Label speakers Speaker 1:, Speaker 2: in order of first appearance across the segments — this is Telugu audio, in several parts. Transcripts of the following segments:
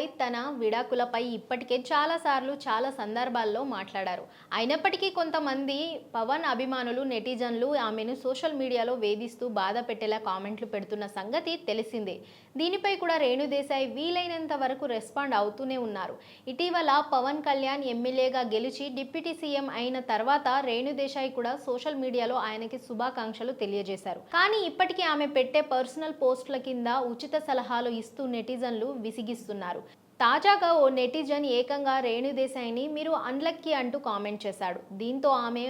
Speaker 1: దేశాయ్ తన విడాకులపై ఇప్పటికే చాలాసార్లు చాలా సందర్భాల్లో మాట్లాడారు. అయినప్పటికీ కొంతమంది పవన్ అభిమానులు నెటిజన్లు ఆమెను సోషల్ మీడియాలో వేధిస్తూ బాధ పెట్టేలా కామెంట్లు పెడుతున్న సంగతి తెలిసిందే. దీనిపై కూడా రేణు దేశాయ్ వీలైనంత వరకు రెస్పాండ్ అవుతూనే ఉన్నారు. ఇటీవల పవన్ కళ్యాణ్ ఎమ్మెల్యేగా గెలిచి డిప్యూటీ సీఎం అయిన తర్వాత రేణుదేశాయ్ కూడా సోషల్ మీడియాలో ఆయనకి శుభాకాంక్షలు తెలియజేశారు. కానీ ఇప్పటికీ ఆమె పెట్టే పర్సనల్ పోస్టుల కింద ఉచిత సలహాలు ఇస్తూ నెటిజన్లు విసిగిస్తున్నారు. తాజాగా ఓ నెటిజన్ ఏకంగా రేణుదేశాయిని మీరు అన్లక్కీ అంటూ కామెంట్ చేశాడు. దీంతో ఆమె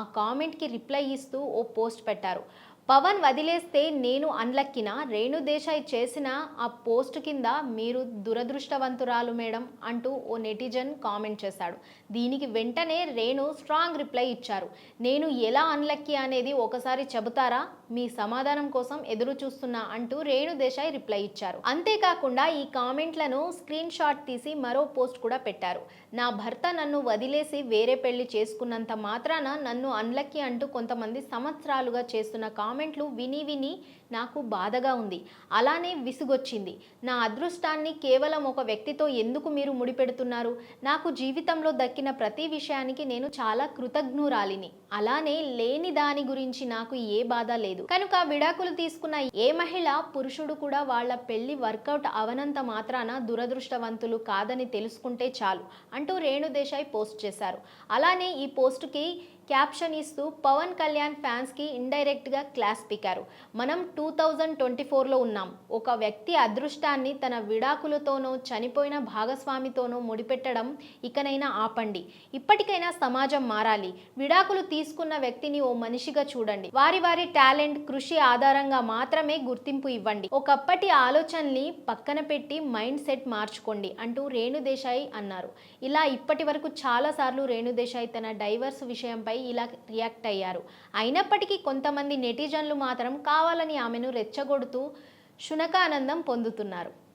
Speaker 1: ఆ కామెంట్కి రిప్లై ఇస్తూ ఓ పోస్ట్ పెట్టారు. పవన్ వదిలేస్తే నేను అన్లక్కిన రేణు దేశాయ్ చేసిన ఆ పోస్ట్ కింద మీరు దురదృష్టవంతురాలు మేడం అంటూ ఓ నెటిజన్ కామెంట్ చేశాడు. దీనికి వెంటనే రేణు స్ట్రాంగ్ రిప్లై ఇచ్చారు. నేను ఎలా అన్లక్కి అనేది ఒకసారి చెబుతారా? మీ సమాధానం కోసం ఎదురు చూస్తున్నా అంటూ రేణు దేశాయ్ రిప్లై ఇచ్చారు. అంతేకాకుండా ఈ కామెంట్లను స్క్రీన్ షాట్ తీసి మరో పోస్ట్ కూడా పెట్టారు. నా భర్త నన్ను వదిలేసి వేరే పెళ్ళి చేసుకున్నంత మాత్రాన నన్ను అన్లక్కి అంటూ కొంతమంది సంవత్సరాలుగా చేస్తున్న కామెంట్లు విని విని నాకు బాధగా ఉంది. అలానే విసుగొచ్చింది. నా అదృష్టాన్ని కేవలం ఒక వ్యక్తితో ఎందుకు మీరు ముడిపెడుతున్నారు? నాకు జీవితంలో దక్కిన ప్రతి విషయానికి నేను చాలా కృతజ్ఞురాలిని. అలానే లేని దాని గురించి నాకు ఏ బాధ లేదు. కనుక విడాకులు తీసుకున్న ఏ మహిళ పురుషుడు కూడా వాళ్ళ పెళ్ళి వర్కౌట్ అవనంత మాత్రాన దురదృష్టవంతులు కాదని తెలుసుకుంటే చాలు అంటూ రేణుదేశాయ్ పోస్ట్ చేశారు. అలానే ఈ పోస్ట్కి క్యాప్షన్ ఇస్తూ పవన్ కళ్యాణ్ ఫ్యాన్స్కి ఇండైరెక్ట్గా క్లాస్ పీకారు. మనం టూ థౌజండ్ ట్వంటీ ఫోర్లో ఉన్నాం. ఒక వ్యక్తి అదృష్టాన్ని తన విడాకులతోనో చనిపోయిన భాగస్వామితోనో ముడిపెట్టడం ఇకనైనా ఆపండి. ఇప్పటికైనా సమాజం మారాలి. విడాకులు తీసుకున్న వ్యక్తిని ఓ మనిషిగా చూడండి. వారి వారి టాలెంట్ కృషి ఆధారంగా మాత్రమే గుర్తింపు ఇవ్వండి. ఒకప్పటి ఆలోచనల్ని పక్కన పెట్టి మైండ్ సెట్ మార్చుకోండి అంటూ రేణుదేశాయి అన్నారు. ఇలా ఇప్పటి వరకు చాలాసార్లు రేణుదేశాయి తన డైవర్స్ విషయంపై ఇలా రియాక్ట్ అయ్యారు. అయినప్పటికీ కొంతమంది నెటిజన్లు మాత్రం కావాలని ఆమెను రెచ్చగొడుతూ శునకానందం పొందుతున్నారు.